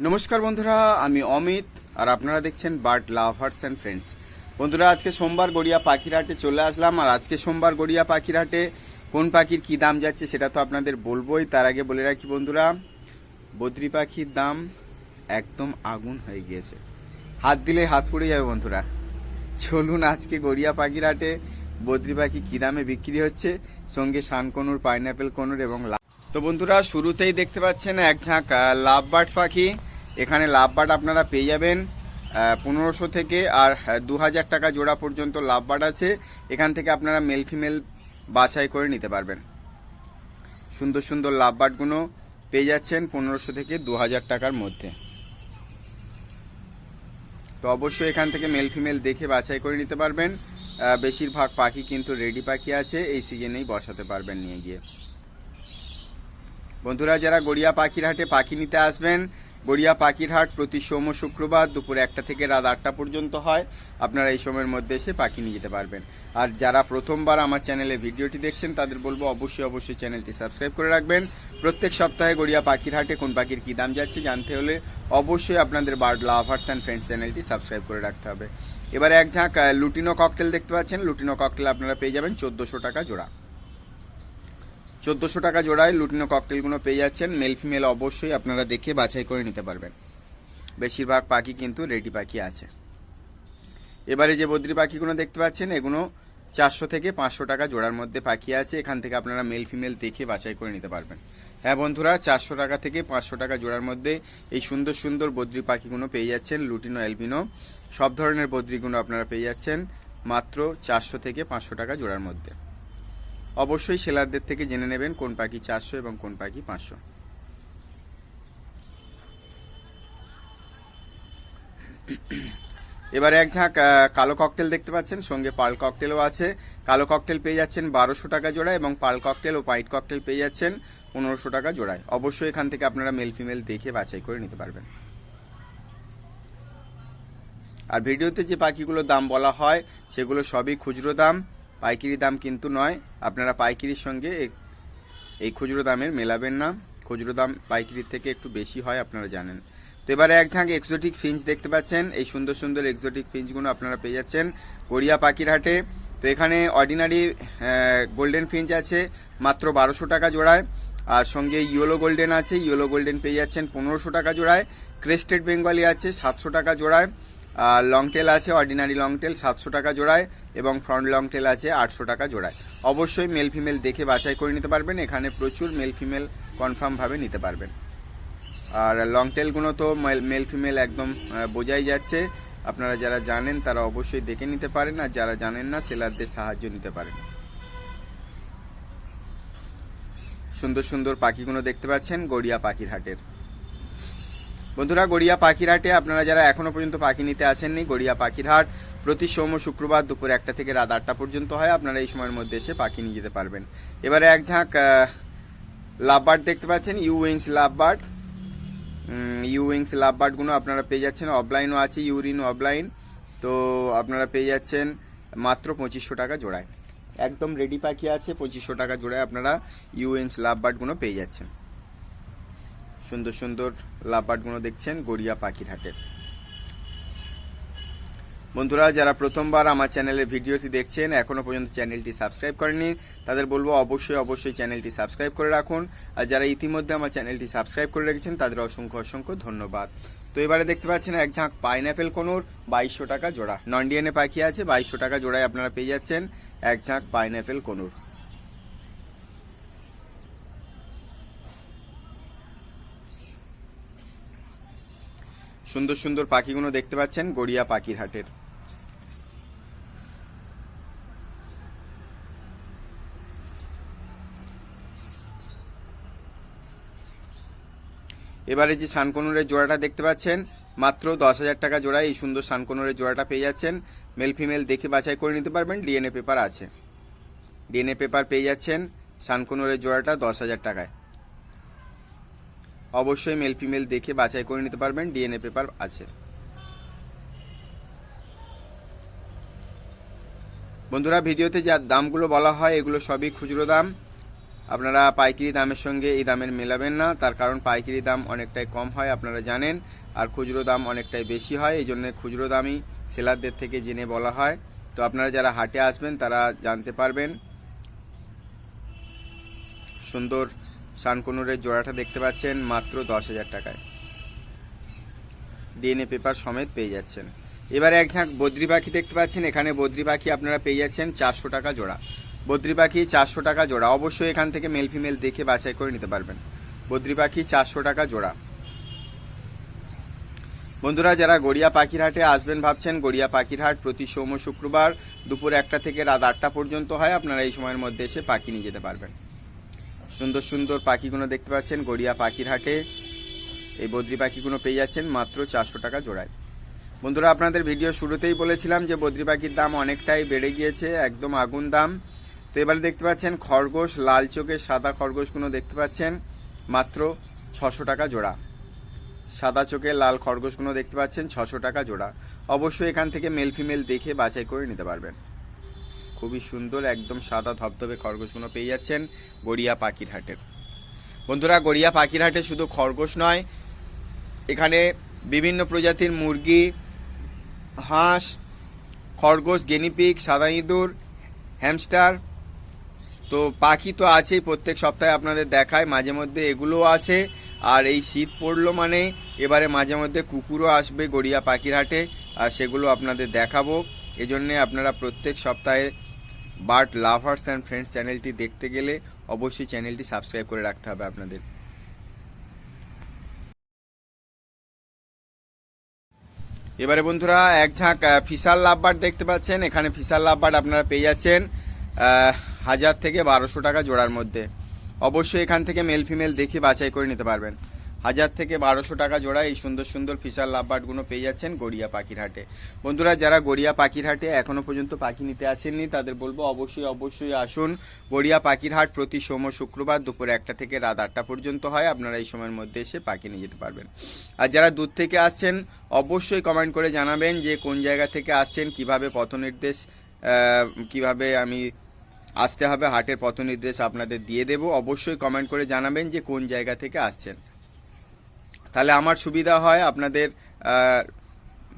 নমস্কার বন্ধুরা, আমি অমিত, আর আপনারা দেখছেন বার্ড লাভার্স অ্যান্ড ফ্রেন্ডস বন্ধুরা, আজকে সোমবার গড়িয়া পাখিরহাটে চলে আসলাম, আর আজকে সোমবার গড়িয়া পাখিরহাটে কোন পাখির কি দাম যাচ্ছে সেটা তো আপনাদের বলবোই। তার আগে বলে রাখি বন্ধুরা, বদ্রি পাখির দাম একদম আগুন হয়ে গিয়েছে। হাত দিলে হাত পড়ে যাবে বন্ধুরা। চলুন আজকে গড়িয়া পাখিরহাটে বদ্রি পাখি কী দামে বিক্রি হচ্ছে, সঙ্গে শানকনুর পাইনাপেল কনুর এবং তো বন্ধুরা, শুরুতেই দেখতে পাচ্ছেন এক ঝাঁক লাভ বার্ড পাখি। এখানে লাভ বার্ড আপনারা পেয়ে যাবেন পনেরোশো থেকে আর দু হাজার টাকা জোড়া পর্যন্ত লাভ বার্ড আছে। এখান থেকে আপনারা মেল ফিমেল বাছাই করে নিতে পারবেন। সুন্দর সুন্দর লাভ বার্ডগুলো পেয়ে যাচ্ছেন পনেরোশো থেকে দু হাজার টাকার মধ্যে। তো অবশ্যই এখান থেকে মেল ফিমেল দেখে বাছাই করে নিতে পারবেন। বেশিরভাগ পাখি কিন্তু রেডি পাখি আছে, এই সিজনেই বসাতে পারবেন নিয়ে গিয়ে। বন্ধুরা, যারা গড়িয়া পাখির হাটে পাখি নিতে আসবেন, গড়িয়া পাখির হাট প্রতি সোম শুক্রবার দুপুর একটা থেকে রাত আটটা পর্যন্ত হয়। আপনারা এই সময়ের মধ্যে এসে পাখি নিয়ে যেতে পারবেন। আর যারা প্রথমবার আমার চ্যানেলে ভিডিওটি দেখছেন, তাদের বলব অবশ্যই অবশ্যই চ্যানেলটি সাবস্ক্রাইব করে রাখবেন। প্রত্যেক সপ্তাহে গড়িয়া পাখির হাটে কোন পাখির কী দাম যাচ্ছে জানতে হলে অবশ্যই আপনাদের বার্ড লাভার্স অ্যান্ড ফ্রেন্ডস চ্যানেলটি সাবস্ক্রাইব করে রাখতে হবে। এবারে এক ঝাঁক লুটিনো ককটেল দেখতে পাচ্ছেন। লুটিনো ককটেল আপনারা পেয়ে যাবেন চোদ্দোশো টাকা জোড়া। চোদ্দোশো টাকা জোড়ায় লুটিনো ককটেলগুলো পেয়ে যাচ্ছেন। মেল ফিমেল অবশ্যই আপনারা দেখে বাছাই করে নিতে পারবেন। বেশিরভাগ পাখি কিন্তু রেডি পাখি আছে। এবারে যে বদ্রি পাখিগুলো দেখতে পাচ্ছেন, এগুলো চারশো থেকে পাঁচশো টাকা জোড়ার মধ্যে পাখি আছে। এখান থেকে আপনারা মেল ফিমেল দেখে বাছাই করে নিতে পারবেন। হ্যাঁ বন্ধুরা, চারশো টাকা থেকে পাঁচশো টাকা জোড়ার মধ্যে এই সুন্দর সুন্দর বদ্রি পাখিগুলো পেয়ে যাচ্ছেন। লুটিনো, অ্যালবিনো, সব ধরনের বদ্রিগুলো আপনারা পেয়ে যাচ্ছেন মাত্র চারশো থেকে পাঁচশো টাকা জোড়ার মধ্যে। অবশ্যই সেলারদের থেকে জেনে নেবেন কোন পাখি চারশো এবং কোন পাখি পাঁচশো। এবারে এক ঝাঁক কালো ককটেল দেখতে পাচ্ছেন, সঙ্গে পাল ককটেলও আছে। কালো ককটেল পেয়ে যাচ্ছেন বারোশো টাকা জোড়ায় এবং পাল ককটেল ও হোয়াইট ককটেল পেয়ে যাচ্ছেন পনেরোশো টাকা জোড়ায়। অবশ্যই এখান থেকে আপনারা মেল ফিমেল দেখে বাছাই করে নিতে পারবেন। আর ভিডিওতে যে পাখিগুলোর দাম বলা হয়, সেগুলো সবই খুচরো দাম। পাইকারি দাম কিন্তু নয়। আপনারা পাইকারির সঙ্গে এই খুচরো দামের মেলাবেন না। খুচরো দাম পাইকারির থেকে একটু বেশি হয়, আপনারা জানেন। তো এবারে এক ঝাঁক এক্সোটিক ফিঞ্চ দেখতে পাচ্ছেন। এই সুন্দর সুন্দর এক্সোটিক ফিঞ্চগুলো আপনারা পেয়ে যাচ্ছেন গড়িয়া পাখির হাটে তো এখানে অর্ডিনারি গোল্ডেন ফিঞ্চ আছে, মাত্র বারোশো টাকা জোড়ায়। আর সঙ্গে ইয়েলো গোল্ডেন আছে ইয়েলো গোল্ডেন পেয়ে যাচ্ছেন পনেরোশো টাকা জোড়ায়। ক্রেস্টেড বেঙ্গলি আছে, সাতশো টাকা জোড়ায়। লং টেল আছে অর্ডিনারি লং টেল সাতশো টাকা জোড়ায় এবং ফ্রন্ট লং টেল আছে আটশো টাকা জোড়ায়। অবশ্যই মেল ফিমেল দেখে বাছাই করে নিতে পারবেন, এখানে প্রচুর মেল ফিমেল কনফার্মভাবে নিতে পারবেন। আর লং টেলগুলো তো মেল ফিমেল একদম বোঝাই যাচ্ছে। আপনারা যারা জানেন তারা অবশ্যই দেখে নিতে পারেন, আর যারা জানেন না, সেলারদের সাহায্য নিতে পারেন। সুন্দর সুন্দর পাখিগুলো দেখতে পাচ্ছেন, গড়িয়া পাখির হাটের। বন্ধুরা, গড়িয়া পাখির হাটে আপনারা যারা এখনও পর্যন্ত পাখি নিতে আসেননি, গড়িয়া পাখিরহাট প্রতি সোম শুক্রবার দুপুর একটা থেকে রাত আটটা পর্যন্ত হয়। আপনারা এই সময়ের মধ্যে এসে পাখি নিয়ে যেতে পারবেন। এবারে এক ঝাঁক লাভবার্ড দেখতে পাচ্ছেন U wings lovebird. U wings লাভবার্ডগুলো আপনারা পেয়ে যাচ্ছেন, অফলাইনও আছে ইউরিন অফলাইন। তো আপনারা পেয়ে যাচ্ছেন মাত্র পঁচিশশো টাকা জোড়ায়। একদম রেডি পাখি আছে, পঁচিশশো টাকা জোড়ায় আপনারা ইউ উইংস লাভবার্ডগুলো পেয়ে যাচ্ছেন। সুন্দর সুন্দর লাভবার্ডগুলো দেখছেন গড়িয়া পাখির হাটের। বন্ধুরা, যারা প্রথমবার আমার চ্যানেলের ভিডিওটি দেখছেন, এখনও পর্যন্ত চ্যানেলটি সাবস্ক্রাইব করেননি, তাদের বলব অবশ্যই অবশ্যই চ্যানেলটি সাবস্ক্রাইব করে রাখুন। আর যারা ইতিমধ্যে আমার চ্যানেলটি সাবস্ক্রাইব করে রেখেছেন, তাদের অসংখ্য অসংখ্য ধন্যবাদ। তো এবারে দেখতে পাচ্ছেন এক ঝাঁক পাইনাপেল কোনোর, বাইশশো টাকা জোড়া। নন ডিএনএ পাখি আছে, বাইশশো টাকা জোড়ায় আপনারা পেয়ে যাচ্ছেন এক ঝাঁক পাইনাপেল কোনোর। সুন্দর সুন্দর পাখিগুলো দেখতে পাচ্ছেন, গড়িয়া পাখির হাটের এবারে যে সানকনুরের জোড়াটা দেখতে পাচ্ছেন, মাত্র দশ হাজার টাকা জোড়ায় এই সুন্দর সানকনুরের জোড়াটা পেয়ে যাচ্ছেন। মেল ফিমেল দেখে বাছাই করে নিতে পারবেন, ডিএনএ পেপার আছে। ডিএনএ পেপার পেয়ে যাচ্ছেন সানকনুরের জোড়াটা দশ হাজার টাকায়। অবশ্যই মেল ফিমেল দেখে বাছাই করে নিতে পারবেন ডিএনএ পেপার আছে। বন্ধুরা, ভিডিওতে যা দামগুলো বলা হয়, এগুলো সবই খুচরো দাম। আপনারা পাইকারি দামের সঙ্গে এই দামের মেলাবেন না, তার কারণ পাইকারি দাম অনেকটাই কম হয়, আপনারা জানেন, আর খুচরো দাম অনেকটাই বেশি হয়, এই জন্য খুচরো দামই সেলারদের থেকে জেনে বলা হয়। তো আপনারা যারা হাটে আসবেন, তারা জানতে পারবেন। সুন্দর শানকনুরের জোড়াটা দেখতে পাচ্ছেন মাত্র দশ হাজার টাকায়। ডিএনএ পেপার সমেত পেয়ে যাচ্ছেন। এবারে এক ঝাঁক বদ্রি পাখি দেখতে পাচ্ছেন। এখানে বদ্রি পাখি আপনারা পেয়ে যাচ্ছেন চারশো টাকা জোড়া। বদ্রি পাখি চারশো টাকা জোড়া। অবশ্যই এখান থেকে মেল ফিমেল দেখে বাছাই করে নিতে পারবেন। বদ্রি পাখি চারশো টাকা জোড়া। বন্ধুরা, যারা গড়িয়া পাখির হাটে আসবেন ভাবছেন, গড়িয়া পাখির হাট প্রতি সোম শুক্রবার দুপুর একটা থেকে রাত আটটা পর্যন্ত হয়। আপনারা এই সময়ের মধ্যে এসে পাখি নিয়ে যেতে পারবেন। সুন্দর সুন্দর পাখিগুলো দেখতে পাচ্ছেন, গড়িয়া পাখির হাটে। এই বদ্রি পাখিগুলো পেয়ে যাচ্ছেন মাত্র চারশো টাকা জোড়ায়। বন্ধুরা, আপনাদের ভিডিও শুরুতেই বলেছিলাম যে বদ্রি পাখির দাম অনেকটাই বেড়ে গিয়েছে, একদম আগুন দাম। তো এবারে দেখতে পাচ্ছেন খরগোশ, লাল চোখের সাদা খরগোশগুলো দেখতে পাচ্ছেন, মাত্র ছশো টাকা জোড়া। সাদা চোখে লাল খরগোশগুলো দেখতে পাচ্ছেন, ছশো টাকা জোড়া। অবশ্যই এখান থেকে মেল ফিমেল দেখে বাছাই করে নিতে পারবেন। খুবই সুন্দর, একদম সাদা ধবধবে খরগোশগুলো পেয়ে যাচ্ছেন গড়িয়া পাখির হাটের বন্ধুরা, গড়িয়া পাখির হাটে শুধু খরগোশ নয়, এখানে বিভিন্ন প্রজাতির মুরগি, হাঁস, খরগোশ গেনিপিক সাদা ইঁদুর হ্যামস্টার তো পাখি তো আছেই, প্রত্যেক সপ্তাহে আপনাদের দেখায়, মাঝে মধ্যে এগুলোও আসে, আর এই শীত পড়ল মানে এবারে মাঝে মধ্যে কুকুরও আসবে গড়িয়া পাখির হাটে আর সেগুলো আপনাদের দেখাবো, এজন্যে আপনারা প্রত্যেক সপ্তাহে বার্ড লাভার্স অ্যান্ড ফ্রেন্ডস চ্যানেলটি দেখতে গেলে অবশ্যই চ্যানেলটি সাবস্ক্রাইব করে রাখতে হবে আপনাদের। এবারে বন্ধুরা, এক ঝাঁক ফিসাল লাভবার দেখতে পাচ্ছেন। এখানে ফিসাল লাভবার আপনারা পেয়ে যাচ্ছেন হাজার থেকে বারোশো টাকা জোড়ার মধ্যে। অবশ্যই এখান থেকে মেল ফিমেল দেখে বাছাই করে নিতে পারবেন। হাজার থেকে বারোশো টাকা জোড়া এই সুন্দর সুন্দর ফিসাল লাভবার্ডগুলো পেয়ে যাচ্ছেন গড়িয়া পাখির হাটে বন্ধুরা, যারা গড়িয়া পাখির হাটে এখনও পর্যন্ত পাখি নিতে আসেননি, তাদের বলব অবশ্যই অবশ্যই আসুন। গড়িয়া পাখির হাট প্রতি সোম শুক্রবার দুপুর একটা থেকে রাত আটটা পর্যন্ত হয়। আপনারা এই সময়ের মধ্যে এসে পাখি নিয়ে যেতে পারবেন। আর যারা দূর থেকে আসছেন, অবশ্যই কমেন্ট করে জানাবেন যে কোন জায়গা থেকে আসছেন, কীভাবে পথ নির্দেশ কীভাবে আমি আসতে হবে, হাটের পথ নির্দেশ আপনাদের দিয়ে দেব। অবশ্যই কমেন্ট করে জানাবেন যে কোন জায়গা থেকে আসছেন। তাহলে আমার সুবিধা হয় আপনাদের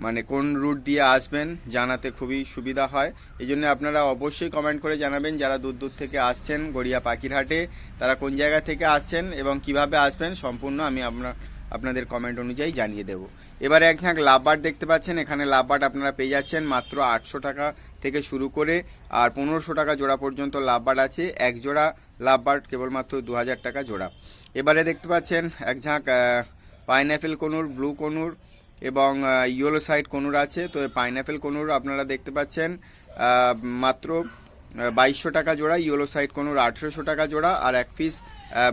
মানে কোন রুট দিয়ে আসবেন জানাতে খুবই সুবিধা হয়। এই জন্য আপনারা অবশ্যই কমেন্ট করে জানাবেন যারা দূর দূর থেকে আসছেন গড়িয়া পাখিরহাটে, তারা কোন জায়গা থেকে আসছেন এবং কীভাবে আসবেন সম্পূর্ণ আমি আপনার, আপনাদের কমেন্ট অনুযায়ী জানিয়ে দেব। এবারে এক ঝাঁক লাভবার দেখতে পাচ্ছেন, এখানে লাভবার আপনারা পেয়ে যাচ্ছেন মাত্র আটশো টাকা থেকে শুরু করে আর পনেরোশো টাকা জোড়া পর্যন্ত লাভবার আছে, এক জোড়া লাভবার কেবলমাত্র দু হাজার টাকা জোড়া। এবারে দেখতে পাচ্ছেন এক ঝাঁক পাইনঅ্যাপেল কনুর, ব্লু কনুর এবং ইয়েলো সাইড কনুর আছে। তো পাইনঅ্যাপেল কনুর আপনারা দেখতে পাচ্ছেন মাত্র বাইশশো টাকা জোড়া, ইয়েলো সাইড কনুর আঠেরোশো টাকা জোড়া আর এক পিস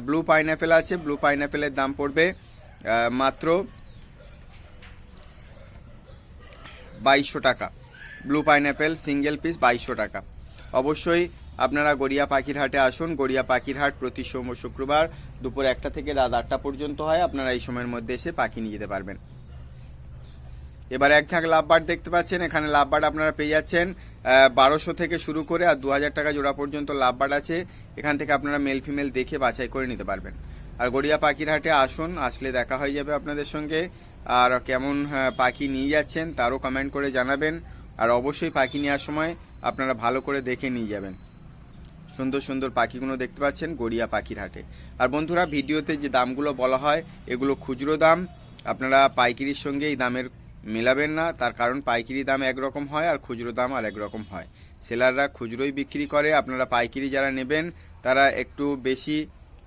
ব্লু পাইনঅ্যাপেল আছে। ব্লু পাইনঅ্যাপেলের দাম পড়বে মাত্র বাইশশো টাকা। ব্লু পাইনঅ্যাপেল সিঙ্গেল পিস বাইশশো টাকা। অবশ্যই আপনারা গড়িয়া পাখির হাটে আসুন। গড়িয়া পাখির হাট প্রতি সোম ও শুক্রবার দুপুর একটা থেকে রাত আটটা পর্যন্ত হয়। আপনারা এই সময়ের মধ্যে এসে পাখি নিয়ে যেতে পারবেন। এবার এক ঝাঁক লাভবার্ড দেখতে পাচ্ছেন। এখানে লাভবার্ড আপনারা পেয়ে যাচ্ছেন বারোশো থেকে শুরু করে আর দু হাজার টাকা জোড়া পর্যন্ত লাভবার্ড আছে। এখান থেকে আপনারা মেল ফিমেল দেখে বাছাই করে নিতে পারবেন। আর গড়িয়া পাখির হাটে আসুন, আসলে দেখা হয়ে যাবে আপনাদের সঙ্গে। আর কেমন পাখি নিয়ে যাচ্ছেন তারও কমেন্ট করে জানাবেন। আর অবশ্যই পাখি নেওয়ার সময় আপনারা ভালো করে দেখে নিয়ে যাবেন। সুন্দর সুন্দর পাখিগুলো দেখতে পাচ্ছেন, গড়িয়া পাখির হাটে। আর বন্ধুরা, ভিডিওতে যে দামগুলো বলা হয়, এগুলো খুচরো দাম। আপনারা পাইকারির সঙ্গে এই দামের মেলাবেন না, তার কারণ পাইকারি দাম একরকম হয় আর খুচরো দাম আর একরকম হয়। সেলাররা খুচরোই বিক্রি করে, আপনারা পাইকারি যারা নেবেন, তারা একটু বেশি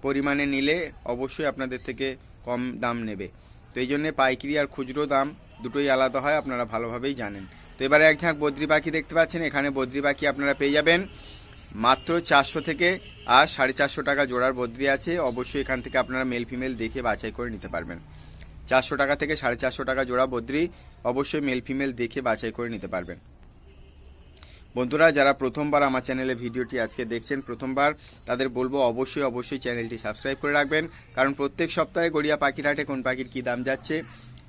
পরিমাণে নিলে অবশ্যই আপনাদের থেকে কম দাম নেবে। তো এই জন্যে পাইকারি আর খুচরো দাম দুটোই আলাদা হয়, আপনারা ভালোভাবেই জানেন। তো এবারে এক ঝাঁক বদ্রি পাখি দেখতে পাচ্ছেন, এখানে বদ্রি পাখি আপনারা পেয়ে যাবেন। মাত্র চারশো থেকে আর সাড়ে চারশো টাকা জোড়ার বদ্রি আছে। অবশ্যই এখান থেকে আপনারা মেল ফিমেল দেখে বাছাই করে নিতে পারবেন। চারশো টাকা থেকে সাড়ে চারশো টাকা জোড়া বদ্রি অবশ্যই মেল ফিমেল দেখে বাছাই করে নিতে পারবেন। বন্ধুরা, যারা প্রথমবার আমার চ্যানেলে ভিডিওটি আজকে দেখছেন, প্রথমবার, তাদের বলব অবশ্যই অবশ্যই চ্যানেলটি সাবস্ক্রাইব করে রাখবেন। কারণ প্রত্যেক সপ্তাহে গড়িয়া পাখির হাটে কোন পাখির কী দাম যাচ্ছে,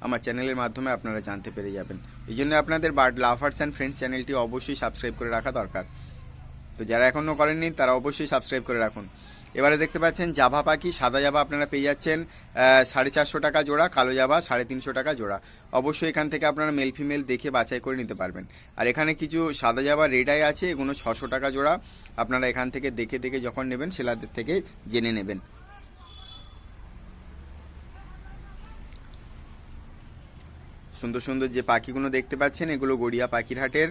আমার চ্যানেলের মাধ্যমে আপনারা জানতে পেরে যাবেন। এই জন্য আপনাদের বার্ড লাভার্স অ্যান্ড ফ্রেন্ডস চ্যানেলটি অবশ্যই সাবস্ক্রাইব করে রাখা দরকার। তো যারা এখনও করেননি, তারা অবশ্যই সাবস্ক্রাইব করে রাখুন। এবারে দেখতে পাচ্ছেন, জাভা পাখি, সাদা জাভা আপনারা পেয়ে যাচ্ছেন সাড়ে চারশো টাকা জোড়া, কালো জাভা সাড়ে তিনশো টাকা জোড়া। অবশ্যই এখান থেকে আপনারা মেল ফিমেল দেখে বাছাই করে নিতে পারবেন। আর এখানে কিছু সাদা জাভা রেড আই আছে, এগুলো ছশো টাকা জোড়া। আপনারা এখান থেকে দেখে দেখে যখন নেবেন সেলাদের থেকে জেনে নেবেন। সুন্দর সুন্দর যে পাখিগুলো দেখতে পাচ্ছেন, এগুলো গড়িয়া পাখির হাটের।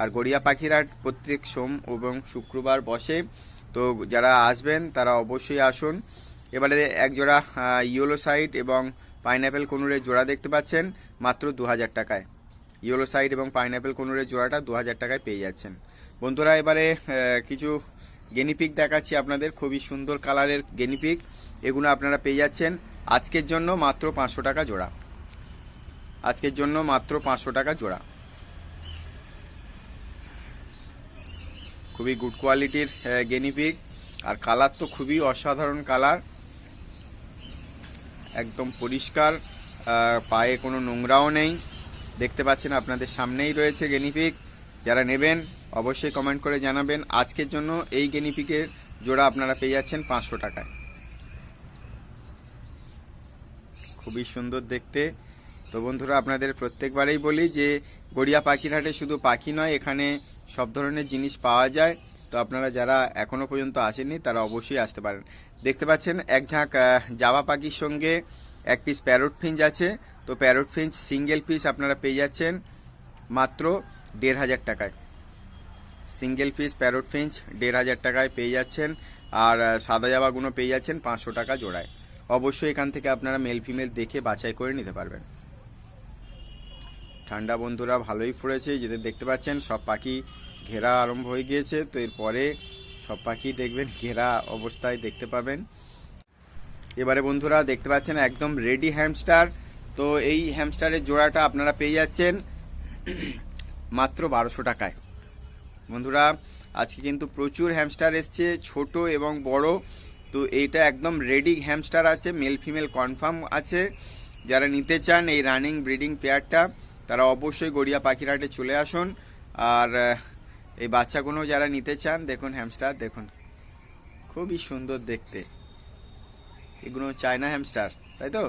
আর গড়িয়া পাখির হাট প্রত্যেক সোম এবং শুক্রবার বসে। তো যারা আসবেন, তারা অবশ্যই আসুন। এবারে এক জোড়া ইয়েলো সাইড এবং পাইনঅ্যাপেল কনুরের জোড়া দেখতে পাচ্ছেন, মাত্র দু হাজার টাকায়। ইয়েলো সাইড এবং পাইনঅ্যাপেল কনুরের জোড়াটা দু হাজার টাকায় পেয়ে যাচ্ছেন। বন্ধুরা, এবারে কিছু গেনিপিক দেখাচ্ছি আপনাদের। খুবই সুন্দর কালারের গেনিপিক এগুলো আপনারা পেয়ে যাচ্ছেন। আজকের জন্য মাত্র পাঁচশো টাকা জোড়া। আজকের জন্য মাত্র পাঁচশো টাকা জোড়া। খুবই গুড কোয়ালিটির গেনিপিক আর কালার তো খুবই অসাধারণ কালার একদম পরিষ্কার পায়ে কোনো নোংরাও নেই। দেখতে পাচ্ছেন আপনাদের সামনেই রয়েছে গেনিপিক যারা নেবেন, অবশ্যই কমেন্ট করে জানাবেন। আজকের জন্য এই গেনিপিকের জোড়া আপনারা পেয়ে যাচ্ছেন পাঁচশো টাকায়। খুবই সুন্দর দেখতে। তো বন্ধুরা, আপনাদের প্রত্যেকবারেই বলি যে গড়িয়া পাখির হাটে শুধু পাখি নয়, এখানে সব ধরনের জিনিস পাওয়া যায়। তো আপনারা যারা এখনও পর্যন্ত আসেননি, তারা অবশ্যই আসতে পারেন। দেখতে পাচ্ছেন এক ঝাঁক জাভা পাখির সঙ্গে এক পিস প্যারট ফিঞ্চ আছে। তো প্যারট ফিঞ্চ সিঙ্গেল পিস আপনারা পেয়ে যাচ্ছেন মাত্র দেড় হাজার টাকায়। সিঙ্গেল পিস প্যারট ফিঞ্চ দেড় হাজার টাকায় পেয়ে যাচ্ছেন। আর সাদা জামাগুলো পেয়ে যাচ্ছেন পাঁচশো টাকা জোড়ায়। অবশ্যই এখান থেকে আপনারা মেল ফিমেল দেখে বাছাই করে নিতে পারবেন। ঠান্ডা বন্ধুরা ভালোই ফুরেছে যেটা দেখতে পাচ্ছেন, সব পাখি ঘেরা আরম্ভ হয়ে গিয়েছে। তো এরপরে সব পাখি দেখবেন, ঘেরা অবস্থায় দেখতে পাবেন। এবারে বন্ধুরা দেখতে পাচ্ছেন, একদম রেডি হ্যামস্টার তো এই হ্যামস্টারের জোড়াটা আপনারা পেয়ে যাচ্ছেন মাত্র বারোশো টাকায়। বন্ধুরা, আজকে কিন্তু প্রচুর হ্যামস্টার এসছে, ছোট এবং বড়। তো এইটা একদম রেডি হ্যামস্টার আছে মেল ফিমেল কনফার্ম আছে। যারা নিতে চান এই রানিং ব্রিডিং পেয়ারটা তারা অবশ্যই গড়িয়া পাখিরহাটে চলে আসুন। আর এই বাচ্চাগুলো যারা নিতে চান, দেখুন হ্যামস্টার দেখুন। খুবই সুন্দর দেখতে। এগুলো চায়না হ্যামস্টার তাই তো?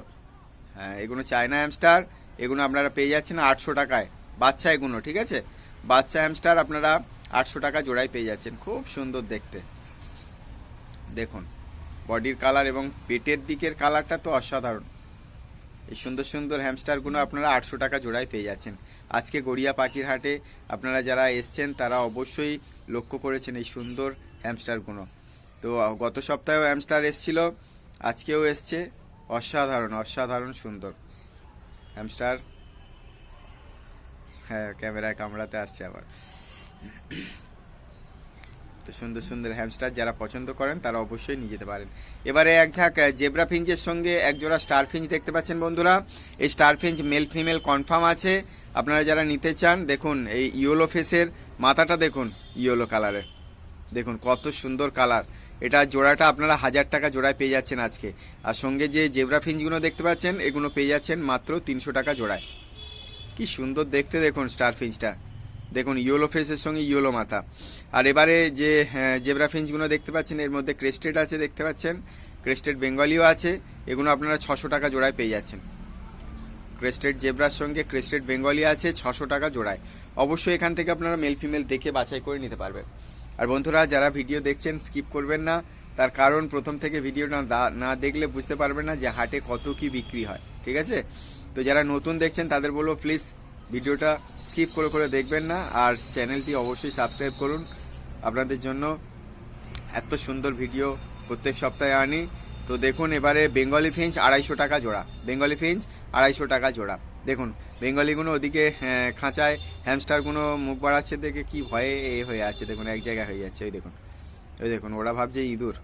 হ্যাঁ এগুলো চায়না হ্যামস্টার এগুলো আপনারা পেয়ে যাচ্ছেন আটশো টাকায়। বাচ্চা এগুলো, ঠিক আছে? বাচ্চা হ্যামস্টার আপনারা আটশো টাকা জোড়ায় পেয়ে যাচ্ছেন, খুব সুন্দর দেখতে। দেখুন বডির কালার এবং পেটের দিকের কালারটা তো অসাধারণ। এই সুন্দর সুন্দর হ্যামস্টারগুলো আপনারা আটশো টাকা জোড়ায় পেয়ে যাচ্ছেন। আজকে গড়িয়া পাখির হাটে আপনারা যারা এসছেন, তারা অবশ্যই লক্ষ্য করেছেন এই সুন্দর হ্যামস্টারগুলো তো, গত সপ্তাহেও হ্যামস্টার এসছিল, আজকেও এসছে। অসাধারণ অসাধারণ সুন্দর। হ্যামস্টার হ্যাঁ ক্যামেরায় কামড়াতে আসছে আবার। তো সুন্দর সুন্দর হ্যামস্টার যারা পছন্দ করেন, তারা অবশ্যই নিয়ে যেতে পারেন। এবারে এক ঝাঁক জেব্রা ফিঞ্চের সঙ্গে এক জোড়া স্টার ফিঞ্চ দেখতে পাচ্ছেন বন্ধুরা। এই star finch male female confirm আছে। আপনারা যারা নিতে চান, দেখুন এই ইয়েলো ফেসের মাথাটা দেখুন ইয়েলো কালারের দেখুন কত সুন্দর কালার এটা জোড়াটা আপনারা হাজার টাকা জোড়ায় পেয়ে যাচ্ছেন আজকে। আর সঙ্গে যে জেব্রা ফিঞ্চগুলো দেখতে পাচ্ছেন, এগুলো পেয়ে যাচ্ছেন মাত্র তিনশো টাকা জোড়ায়। কি সুন্দর দেখতে দেখুন স্টার ফিঞ্চটা দেখুন ইয়েলো ফেসের সঙ্গে ইয়েলো মাথা। আর এবারে যে হ্যাঁ, জেব্রা ফিঞ্চগুলো দেখতে পাচ্ছেন এর মধ্যে ক্রেস্টেড আছে দেখতে পাচ্ছেন ক্রেস্টেড বেঙ্গলিও আছে এগুলো আপনারা ছশো টাকা জোড়ায় পেয়ে যাচ্ছেন। ক্রেস্টেড জেব্রার সঙ্গে ক্রেস্টেড বেঙ্গলি আছে ছশো টাকা জোড়ায়। অবশ্যই এখান থেকে আপনারা মেল ফিমেল দেখে বাছাই করে নিতে পারবেন। আর বন্ধুরা যারা ভিডিও দেখছেন স্কিপ করবেন না। তার কারণ প্রথম থেকে ভিডিওটা না দেখলে বুঝতে পারবেন না যে হাটে কত কি বিক্রি হয় ঠিক আছে? তো যারা নতুন দেখছেন তাদের বলব প্লিজ ভিডিওটা স্কিপ করে করে দেখবেন না আর চ্যানেলটি অবশ্যই সাবস্ক্রাইব করুন। আপনাদের জন্য এত সুন্দর ভিডিও প্রত্যেক সপ্তাহে আনি। তো দেখুন এবারে বেঙ্গলি ফিঞ্চ আড়াইশো টাকা জোড়া। বেঙ্গলি ফিঞ্চ আড়াইশো টাকা জোড়া। দেখুন বেঙ্গলিগুলো ওদিকে আহ, খাঁচায় হ্যামস্টারগুলো মুখ বাড়াচ্ছে দেখে কি ভয়ে এ হয়ে আছে। দেখুন এক জায়গায় হয়ে যাচ্ছে ওই দেখুন। ওই দেখুন ওরা ভাবছে ইঁদুর।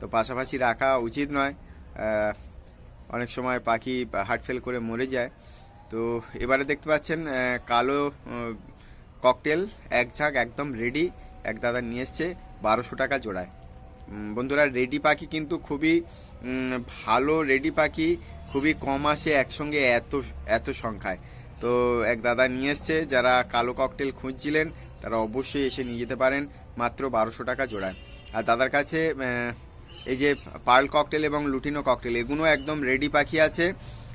তো পাশাপাশি রাখা উচিত নয়। অনেক সময় পাখি হার্ট ফেল করে মরে যায়। তো এবারে দেখতে পাচ্ছেন কালো ককটেল এক ঝাঁক একদম রেডি এক দাদা নিয়ে এসছে বারোশো টাকা জোড়ায়। বন্ধুরা রেডি পাখি কিন্তু খুবই ভালো রেডি পাখি, খুবই কম আসে একসঙ্গে এত এত সংখ্যায়। তো এক দাদা নিয়ে এসছে, যারা কালো ককটেল খুঁজছিলেন, তারা অবশ্যই এসে নিয়ে যেতে পারেন মাত্র বারোশো টাকা জোড়ায়। আর দাদার কাছে এই যে পার্ল ককটেল এবং লুটিনো ককটেল এগুলো একদম রেডি পাখি আছে।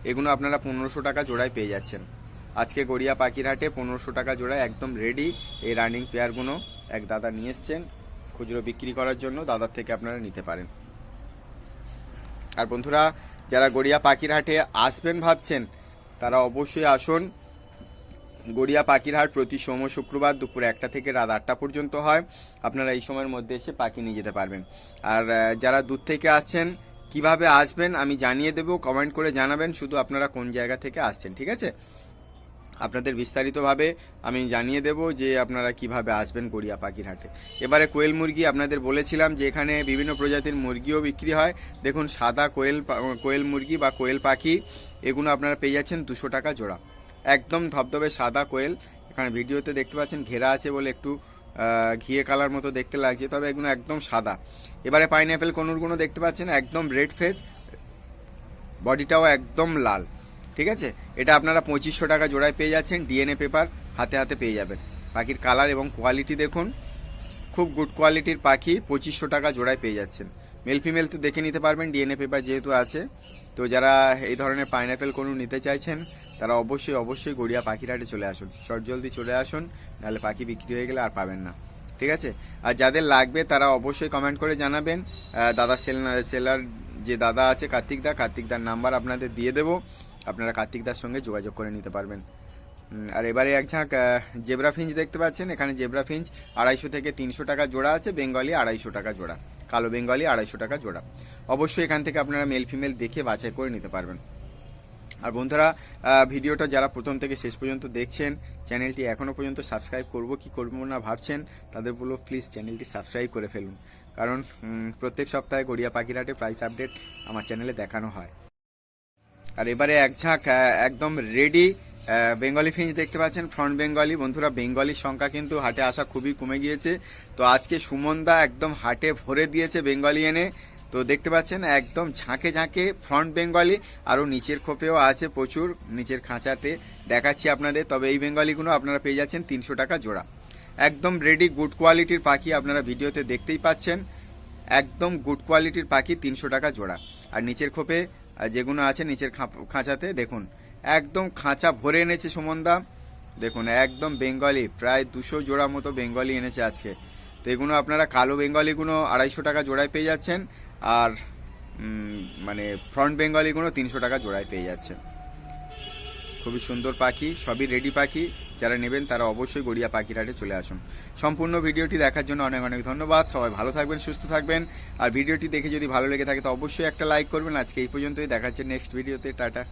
এগুলো আপনারা পনেরোশো টাকা জোড়ায় পেয়ে যাচ্ছেন। আজকে গড়িয়া পাখির হাটে পনেরোশো টাকা জোড়ায় একদম রেডি এই রানিং পেয়ারগুলো এক দাদা নিয়ে এসছেন খুচরো বিক্রি করার জন্য, দাদার থেকে আপনারা নিতে পারেন। আর বন্ধুরা, যারা গড়িয়া পাখির হাটে আসবেন ভাবছেন, তারা অবশ্যই আসুন। গড়িয়া পাখির হাট প্রতি সোম শুক্রবার দুপুর একটা থেকে রাত আটটা পর্যন্ত হয়। আপনারা এই সময়ের মধ্যে এসে পাখি নিয়ে যেতে পারবেন। আর যারা দূর থেকে আসছেন, কীভাবে আসবেন আমি জানিয়ে দেবো। কমেন্ট করে জানাবেন শুধু আপনারা কোন জায়গা থেকে আসছেন, ঠিক আছে? আপনাদের বিস্তারিতভাবে আমি জানিয়ে দেব যে আপনারা কীভাবে আসবেন গড়িয়া পাখির হাটে এবারে কোয়েল মুরগি আপনাদের বলেছিলাম যে এখানে বিভিন্ন প্রজাতির মুরগিও বিক্রি হয়। দেখুন, সাদা কোয়েল কোয়েল মুরগি বা কোয়েল পাখি, এগুলো আপনারা পেয়ে যাচ্ছেন দুশো টাকা জোড়া। একদম ধবধবে সাদা কোয়েল। এখানে ভিডিওতে দেখতে পাচ্ছেন ঘেরা আছে বলে একটু ঘিয়ে কালার মতো দেখতে লাগছে, তবে এগুলো একদম সাদা। এবারে পাইনঅ্যাপেল কনুরগুলো দেখতে পাচ্ছেন, একদম রেড ফেস। বডিটাও একদম লাল, ঠিক আছে? এটা আপনারা পঁচিশশো টাকা জোড়ায় পেয়ে যাচ্ছেন, ডিএনএ পেপার হাতে হাতে পেয়ে যাবেন। পাখির কালার এবং কোয়ালিটি দেখুন, খুব গুড কোয়ালিটির পাখি, পঁচিশশো টাকা জোড়ায় পেয়ে যাচ্ছেন। মেল ফিমেল তো দেখে নিতে পারবেন ডিএনএ পেপার যেহেতু আছে। তো যারা এই ধরনের পাইনঅ্যাপেল কোনো নিতে চাইছেন, তারা অবশ্যই অবশ্যই গড়িয়া পাখির হাটে চলে আসুন। চট জলদি চলে আসুন, নাহলে পাখি বিক্রি হয়ে গেলে আর পাবেন না। ঠিক আছে? আর যাদের লাগবে, তারা অবশ্যই কমেন্ট করে জানাবেন। দাদা সেল সেলার যে দাদা আছে, কার্তিক দা, কার্তিক দার নাম্বার আপনাদের দিয়ে দেবো। আপনারা কার্তিক দার সঙ্গে যোগাযোগ করে নিতে পারবেন। আর এবারে এক ঝাঁক জেব্রা ফিঞ্চ দেখতে পাচ্ছেন? এখানে জেব্রা ফিঞ্চ আড়াইশো থেকে তিনশো টাকা জোড়া আছে, বেঙ্গলি আড়াইশো টাকা জোড়া। কালো বেঙ্গলি আড়াইশো টাকা জোড়া। অবশ্যই এখান থেকে আপনারা মেল ফিমেল দেখে বাছাই করে নিতে পারবেন। আর বন্ধুরা ভিডিওটা যারা প্রথম থেকে শেষ পর্যন্ত দেখছেন, চ্যানেলটি এখনও পর্যন্ত সাবস্ক্রাইব করব কি করব না ভাবছেন, তাদের বলব প্লিজ চ্যানেলটি সাবস্ক্রাইব করে ফেলুন। কারণ প্রত্যেক সপ্তাহে গড়িয়া পাখিরহাটে প্রাইস আপডেট আমার চ্যানেলে দেখানো হয়। আর এবারে এক ঝাঁক একদম রেডি বেঙ্গলি ফিঞ্চ দেখতে পাচ্ছেন ফ্রন্ট বেঙ্গলি। বন্ধুরা, বেঙ্গলির সংখ্যা কিন্তু হাটে আসা খুবই কমে গিয়েছে। তো আজকে সুমনদা একদম হাটে ভরে দিয়েছে বেঙ্গলি এনে। তো দেখতে পাচ্ছেন, একদম ঝাঁকে ঝাঁকে ফ্রন্ট বেঙ্গলি। আরও নিচের খোপেও আছে প্রচুর, নিচের খাঁচাতে দেখাচ্ছি আপনাদের। তবে এই বেঙ্গলিগুলো আপনারা পেয়ে যাচ্ছেন তিনশো টাকা জোড়া। একদম রেডি গুড কোয়ালিটির পাখি আপনারা ভিডিওতে দেখতেই পাচ্ছেন। একদম গুড কোয়ালিটির পাখি তিনশো টাকা জোড়া। আর নিচের খোপে যেগুলো আছে নিচের খাঁচাতে, দেখুন একদম খাঁচা ভরে এনেছে সুমনদা। দেখুন, একদম বেঙ্গলি, প্রায় দুশো জোড়া মতো বেঙ্গলি এনেছে আজকে। তো এগুলো আপনারা কালো বেঙ্গলিগুলো আড়াইশো টাকা জোড়ায় পেয়ে যাচ্ছেন আর মানে ফ্রন্ট বেঙ্গলিগুলো তিনশো টাকা জোড়ায় পেয়ে যাচ্ছেন। খুবই সুন্দর পাখি, সবই রেডি পাখি। যারা নেবেন তারা অবশ্যই গড়িয়া পাখির হাটে চলে আসুন। সম্পূর্ণ ভিডিওটি দেখার জন্য অনেক অনেক ধন্যবাদ। সবাই ভালো থাকবেন, সুস্থ থাকবেন। আর ভিডিওটি দেখে যদি ভালো লেগে থাকে, তো অবশ্যই একটা লাইক করবেন। আজকে এই পর্যন্তই। দেখাচ্ছে নেক্সট ভিডিওতে। টাটা।